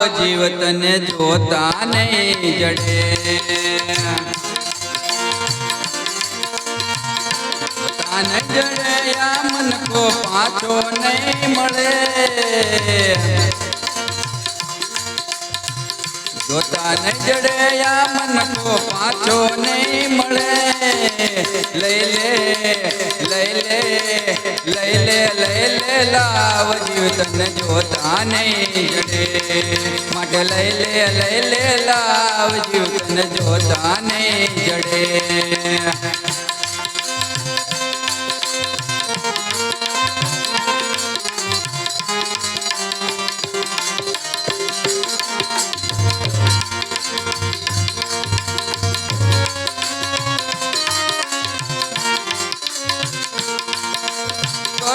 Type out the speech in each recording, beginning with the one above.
જીવ તને જોતા નહીં જડે. તાને જડે આ મન કો પાછો નહીં મળે. જોતા ન જડે મન કો પાછો નહીં મળે. લઈ લે લઈ લે લઈ લે લઈ લે, લાવ જીવ તને જોતા નહીં જડે. માટે લઈ લે લઈ લે, લાવ જીવ તને જોતા નહીં જડે.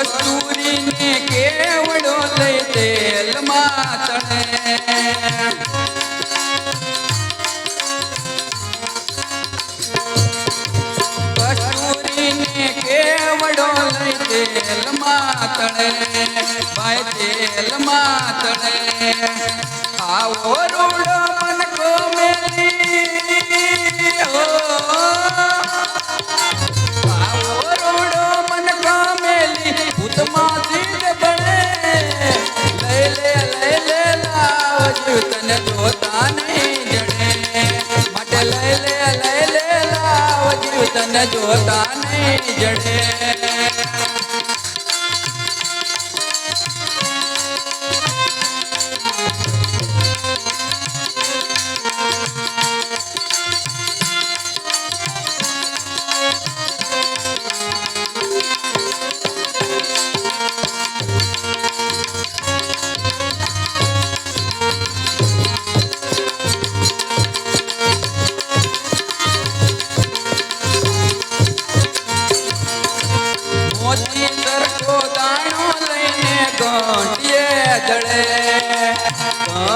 કસ્તુરીને કેવડો લઈ તેલ માતણે કસ્તુરીને કેવડો લઈ તેલ માતણે ભાઈ તેલ માતણે આવો રૂડો મન માટે લઈ લે લઈ લે લાવજો તને જોતા નહીં જડે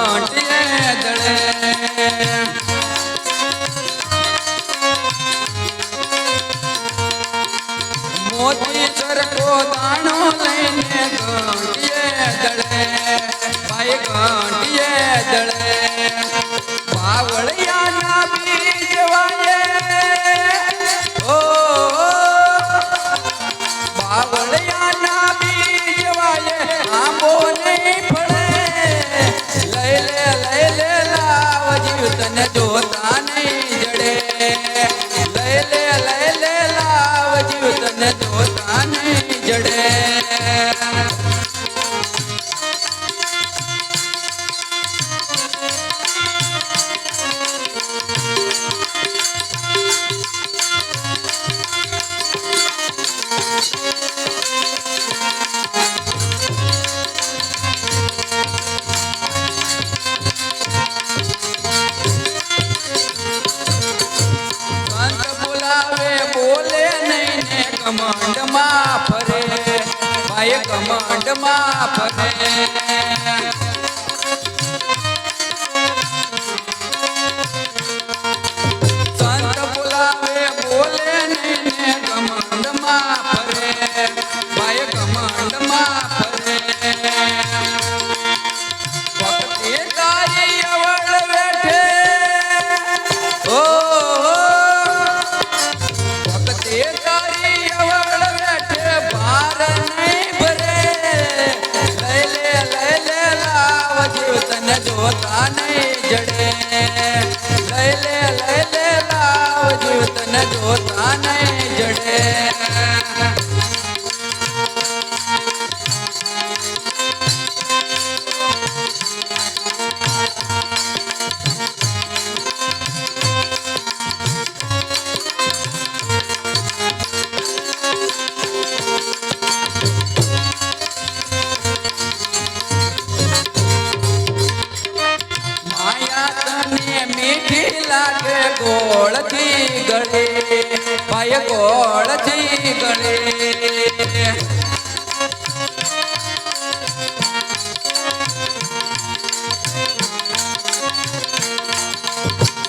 ઘંટીએ જડે મોતી સરખો જીવ તને જોતા નહીં. નહીં ને કમંડમાં ફરે ભાઈ કમાંડમાં ફરે. સંત બોલાવે બોલે ને કમંડ જોતા નહીં જડે. લઈ લે લઈ લે લાવ જીવ જોતા નહીં. મીઠી લાગે, ગોળથી ગળે. ભાઈ ગોળથી ગળે.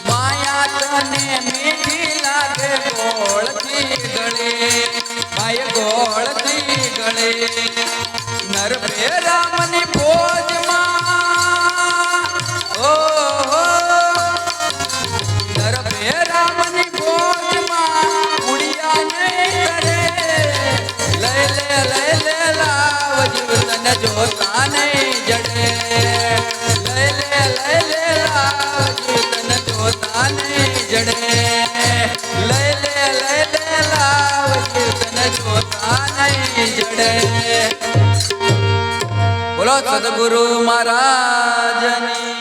માયા તને મીઠી લાગે, ગોળથી ગળે. ભાઈ ગોળથી ગળે. નર રામની તને જોતા નહીં જડે. લઈ લે લઈ લે લાવજી તને જોતા નહીં જડે. લઈ લે લઈ લે લાવજી તને જોતા નહીં જડે. બોલો સદગુરુ મહારાજની.